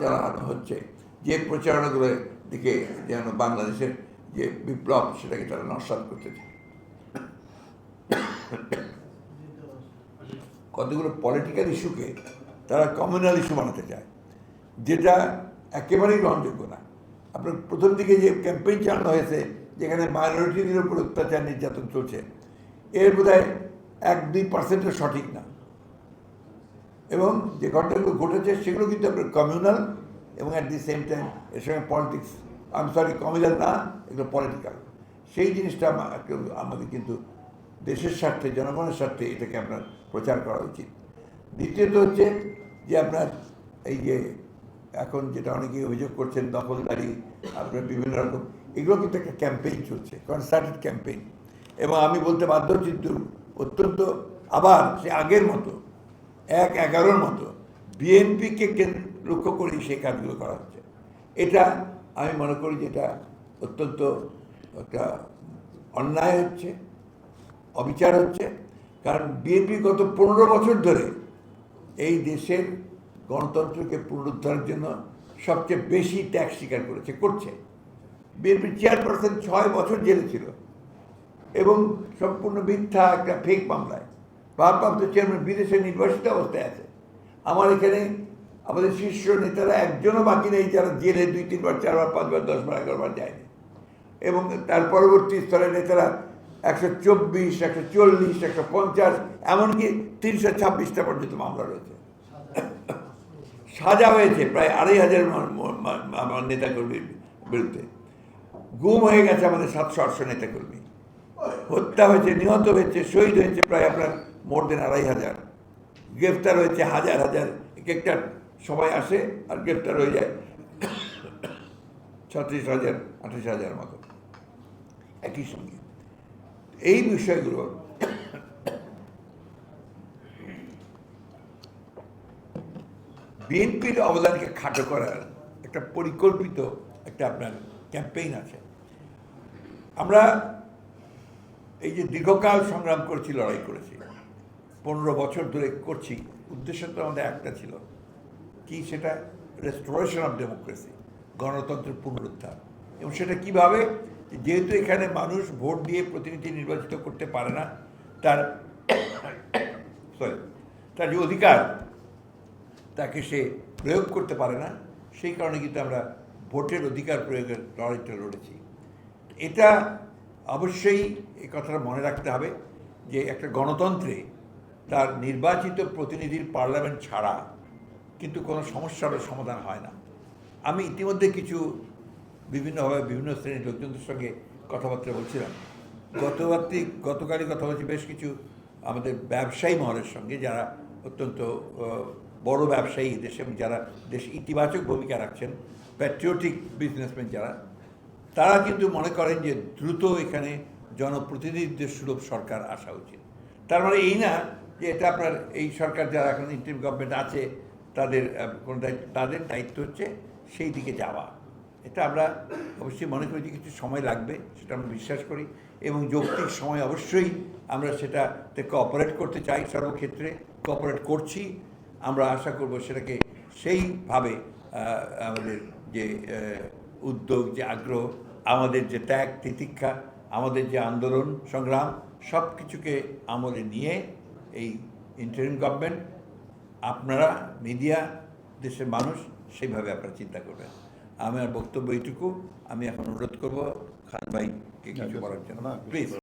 চালানো হচ্ছে। যে প্রচারণাগুলোর দিকে যেন বাংলাদেশের যে বিপ্লব, সেটাকে তারা নস্বাত করতে কতগুলো পলিটিক্যাল ইস্যুকে তারা কমিউনাল ইস্যু বানাতে চায়। যেটা একেবারেই গ্রহণযোগ্য না। আপনার প্রথম দিকে যে ক্যাম্পেইন চালানো হয়েছে, যেখানে মাইনরিটিদের উপর অত্যাচার, নির্যাতন চলছে, এর বোধ এক দুই পার্সেন্টও সঠিক না। এবং যে ঘটনাগুলো ঘটেছে, সেগুলো কিন্তু আপনার কমিউনাল এবং অ্যাট দি সেম টাইম এর সঙ্গে পলিটিক্স আমি সরি কমিউনাল না, এগুলো পলিটিক্যাল সেই জিনিসটা আমাদের কিন্তু দেশের স্বার্থে, জনগণের স্বার্থে এটাকে আপনার প্রচার করা উচিত। দ্বিতীয়ত হচ্ছে যে আপনার এই যে এখন যেটা অনেকে অভিযোগ করছেন, দখলদারি, আপনার বিভিন্ন রকম, এগুলো কিন্তু একটা ক্যাম্পেইন চলছে কনসার্টেড ক্যাম্পেইন এবং আমি বলতে বাধ্য হচ্ছি অত্যন্ত আবার, সে আগের মতো এক এগারোর মতো বিএনপিকে কেন্দ্র লক্ষ্য করেই সেই কাজগুলো করা হচ্ছে। এটা আমি মনে করি যে এটা অত্যন্ত একটা অন্যায় হচ্ছে, অবিচার হচ্ছে। কারণ বিএনপি গত পনেরো বছর ধরে এই দেশের গণতন্ত্রকে পুনরুদ্ধারের জন্য সবচেয়ে বেশি ট্যাক্স স্বীকার করেছে, করছে। বিএনপির চেয়ারপারসন ছয় বছর জেলে ছিল এবং সম্পূর্ণ মিথ্যা একটা ফেক মামলায়। ভারপ্রাপ্ত চেয়ারম্যান বিদেশে নির্বাসিত অবস্থায় আছে। আমার এখানে আমাদের শীর্ষ নেতারা একজনও বাকি নেই, যারা জেলে দুই, তিনবার, চারবার, পাঁচবার, দশবার, এগারোবার যায়নি। এবং তার পরবর্তী স্তরের নেতারা একশো চব্বিশ, একশো চল্লিশ, একশো পঞ্চাশ, এমনকি তিনশো ছাব্বিশটা পর্যন্ত মামলা রয়েছে। সাজা হয়েছে প্রায় আড়াই হাজার নেতাকর্মীর বিরুদ্ধে। গুম হয়ে গেছে আমাদের সাতশো আটশো নেতাকর্মী। হত্যা হয়েছে, নিহত হয়েছে, শহীদ হয়েছে প্রায় আপনার মোর দেন আড়াই হাজার। গ্রেফতার হয়েছে হাজার হাজার। এক একটা সবাই আসে আর গ্রেফতার হয়ে যায়। ছত্রিশ হাজার, আঠাশ হাজার মতো। একই সঙ্গে। এই বিষয়গুলো বিএনপির অবদানকে খাটো করার একটা পরিকল্পিত একটা আপনার ক্যাম্পেইন আছে। আমরা এই যে দীর্ঘকাল সংগ্রাম করেছি, লড়াই করেছি, পনেরো বছর ধরে করছি, উদ্দেশ্য তো আমাদের একটা ছিল, কি সেটা রেস্টোরেশন অফ ডেমোক্রেসি গণতন্ত্রের পুনরুদ্ধার। এবং সেটা কীভাবে? যেহেতু এখানে মানুষ ভোট দিয়ে প্রতিনিধি নির্বাচিত করতে পারে না, তার সরি তার যে অধিকার, তাকে সে প্রয়োগ করতে পারে না, সেই কারণে কিন্তু আমরা ভোটের অধিকার প্রয়োগের লড়াইটা লড়েছি। এটা অবশ্যই এই কথাটা মনে রাখতে হবে যে একটা গণতন্ত্রে তার নির্বাচিত প্রতিনিধির পার্লামেন্ট ছাড়া কিন্তু কোনো সমস্যার সমাধান হয় না। আমি ইতিমধ্যে কিছু বিভিন্নভাবে বিভিন্ন শ্রেণির লোকজনদের সঙ্গে কথাবার্তা বলছিলাম। গতবার্তি গতকালই কথা বলছি বেশ কিছু আমাদের ব্যবসায়ী মহলের সঙ্গে যারা অত্যন্ত বড় ব্যবসায়ী দেশে যারা দেশ ইতিবাচক ভূমিকা রাখছেন প্যাট্রিয়টিক বিজনেসম্যান যারা তারা কিন্তু মনে করেন যে দ্রুত এখানে জনপ্রতিনিধিত্বের সুলভ সরকার আসা উচিত। তার মানে এই না যে এটা আপনার এই সরকার যারা এখন ইন্টারিম গভর্নমেন্ট আছে, তাদের কোনো দায়িত্ব, তাদের দায়িত্ব হচ্ছে সেই দিকে যাওয়া। এটা আমরা অবশ্যই মনে করি যে কিছু সময় লাগবে, সেটা আমরা বিশ্বাস করি এবং যৌক্তিক সময় অবশ্যই আমরা সেটাতে কোঅপারেট করতে চাই সর্বক্ষেত্রে কোঅপারেট করছি। আমরা আশা করব সেটাকে সেইভাবে আমাদের যে উদ্যোগ যে আগ্রহ আমাদের যে ত্যাগ তিতিক্ষা আমাদের যে আন্দোলন সংগ্রাম সব কিছুকে আমলে নিয়ে এই ইন্টারিম গভর্নমেন্ট আপনারা মিডিয়া দেশের মানুষ সেইভাবে আপনারা চিন্তা করবেন। আমার বক্তব্য এইটুকু। আমি এখন অনুরোধ করব খান ভাইকে কিছু বলার জন্য। প্লিজ